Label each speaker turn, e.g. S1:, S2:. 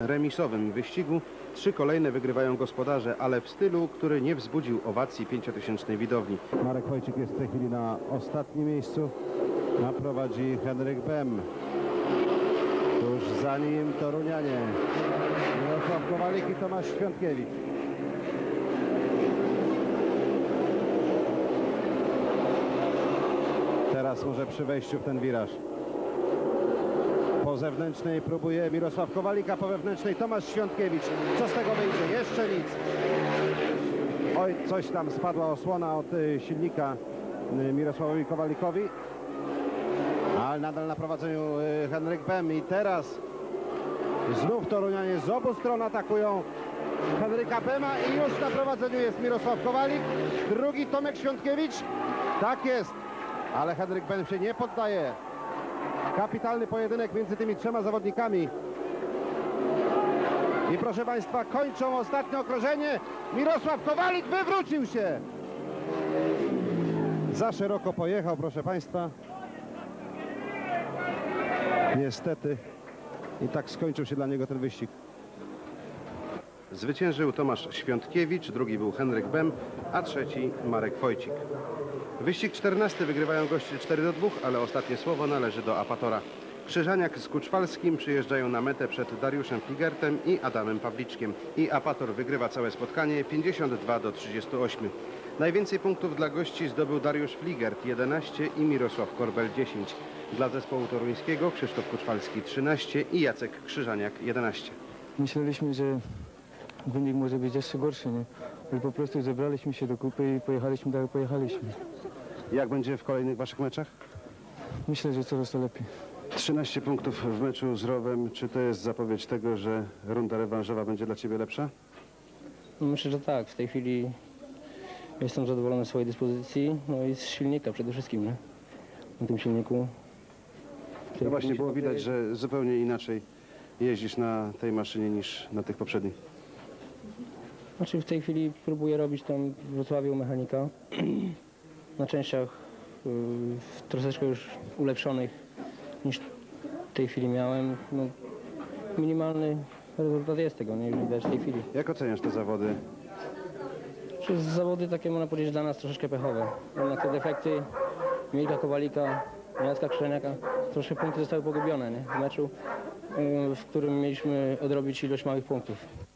S1: remisowym wyścigu. Trzy kolejne wygrywają gospodarze, ale w stylu, który nie wzbudził owacji pięciotysięcznej widowni.
S2: Marek Wojcik jest w tej chwili na ostatnim miejscu. A prowadzi Henryk Bem. Tuż za nim Torunianie. Mirosław Kowalik i Tomasz Świątkiewicz. Teraz może przy wejściu w ten wiraż. Po zewnętrznej próbuje Mirosław Kowalik, a po wewnętrznej Tomasz Świątkiewicz. Co z tego wyjdzie? Jeszcze nic. Oj, coś tam spadła osłona od y, silnika y, Mirosławowi Kowalikowi. Ale nadal na prowadzeniu y, Henryk Bem i teraz znów Torunianie z obu stron atakują Henryka Bema i już na prowadzeniu jest Mirosław Kowalik. Drugi Tomek Świątkiewicz. Tak jest. Ale Henryk Bem się nie poddaje. Kapitalny pojedynek między tymi trzema zawodnikami. I proszę Państwa, kończą ostatnie okrążenie. Mirosław Kowalik wywrócił się. Za szeroko pojechał, proszę Państwa. Niestety. I tak skończył się dla niego ten wyścig.
S1: Zwyciężył Tomasz Świątkiewicz, drugi był Henryk Bem, a trzeci Marek Wojcik. Wyścig 14 wygrywają goście 4 do 2, ale ostatnie słowo należy do Apatora. Krzyżaniak z Kuczwalskim przyjeżdżają na metę przed Dariuszem Fligertem i Adamem Pawliczkiem. I Apator wygrywa całe spotkanie 52 do 38. Najwięcej punktów dla gości zdobył Dariusz Fligert 11 i Mirosław Korbel 10. Dla zespołu toruńskiego Krzysztof Kuczwalski 13 i Jacek Krzyżaniak 11.
S3: Myśleliśmy, że wynik może być jeszcze gorszy, nie? Ale po prostu zebraliśmy się do kupy i pojechaliśmy tak jak pojechaliśmy.
S1: Jak będzie w kolejnych waszych meczach?
S3: Myślę, że coraz to lepiej.
S1: 13 punktów w meczu z Rowem. Czy to jest zapowiedź tego, że runda rewanżowa będzie dla ciebie lepsza?
S4: No myślę, że tak. W tej chwili jestem zadowolony z swojej dyspozycji, no i z silnika przede wszystkim, nie? Na tym silniku.
S1: No właśnie było widać, że zupełnie inaczej jeździsz na tej maszynie niż na tych poprzednich.
S4: Znaczy w tej chwili próbuję robić tam w Wrocławiu mechanika. Na częściach y, troszeczkę już ulepszonych niż w tej chwili miałem. No, minimalny rezultat jest tego, nie? Już widać w tej chwili.
S1: Jak oceniasz te zawody?
S4: Przez zawody takie można powiedzieć dla nas troszeczkę pechowe. Na te defekty Milka Kowalika, Jacka Krzyżeniaka, troszkę punkty zostały pogubione nie? w meczu, y, w którym mieliśmy odrobić ilość małych punktów.